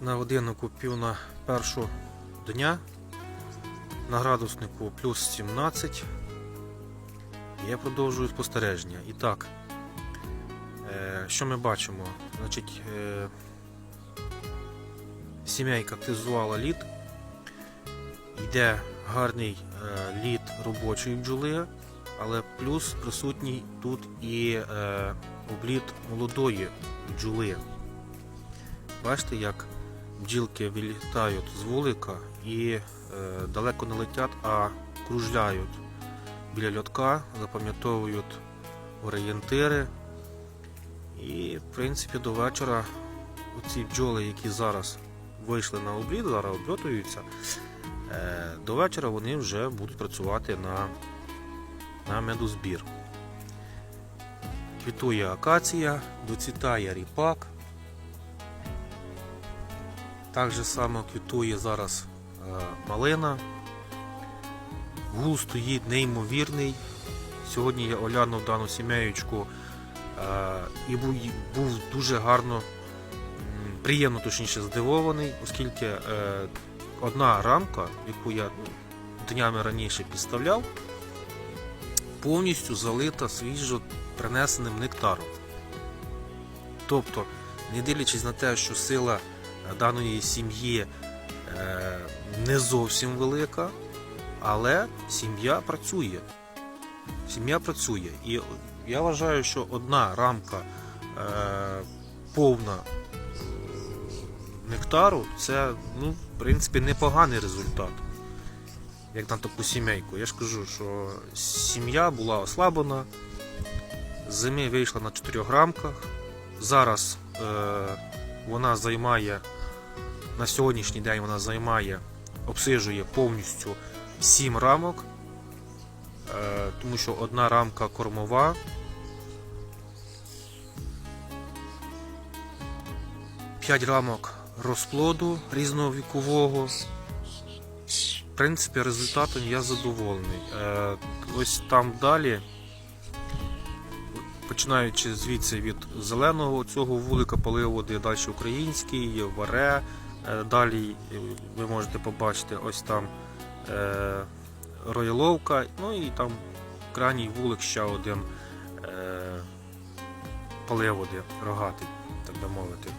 На годиннику пів на першу дня. На градуснику плюс 17. Я продовжую спостереження. І так, е, що ми бачимо? Значить, е, сімейка активізувала лід. Йде гарний е, лід робочої бджоли, але плюс присутній тут і обліт молодої бджоли. Бачите, як бджілки вилітають з вулика і е, далеко не летять, а кружляють біля льотка, запам'ятовують орієнтири. І, в принципі, до вечора оці бджоли, які зараз вийшли на обліт, зараз обльотуються, е, до вечора вони вже будуть працювати на, на медозбір. Квітує акація, доцвітає ріпак. Так же само квітує зараз е, малина. Гул стоїть неймовірний. Сьогодні я оглянув дану сімеючку е, і був, дуже гарно, приємно точніше здивований, оскільки е, одна рамка, яку я днями раніше підставляв, повністю залита свіжо принесеним нектаром. Тобто, не дивлячись на те, що сила даної сім'ї е, не зовсім велика, але сім'я працює. Сім'я працює. І я вважаю, що одна рамка е, повна е, нектару це, ну, в принципі, непоганий результат. Як на таку сімейку. Я ж кажу, що сім'я була ослаблена, зими вийшла на 4 рамках. Зараз е, вона займає, на сьогоднішній день вона займає, обсижує повністю 7 рамок, е, тому що одна рамка кормова. П'ять рамок розплоду різного вікового. В принципі, результатом я задоволений. Е, ось там далі, починаючи звідси від зеленого цього вулика поливу, де далі український, варе. Е, Далі е, ви можете побачити ось там е, рояловка, ну і там крайній вулик ще один поливоди рогатий, так би мовити.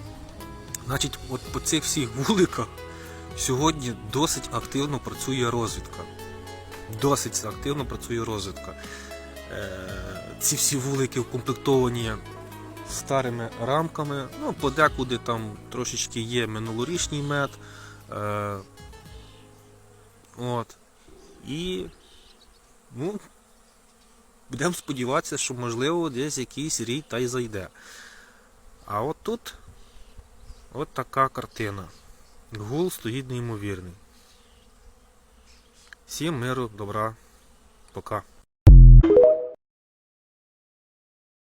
Значить, от по цих всіх вуликах сьогодні досить активно працює розвідка. Досить активно працює розвідка. Ці всі вулики укомплектовані старими рамками. Ну, подекуди там трошечки є минулорічний мед. Е, от. І ну, будемо сподіватися, що можливо десь якийсь рій та й зайде. А от тут от така картина. Гул стоїть неймовірний. Всім миру, добра, пока.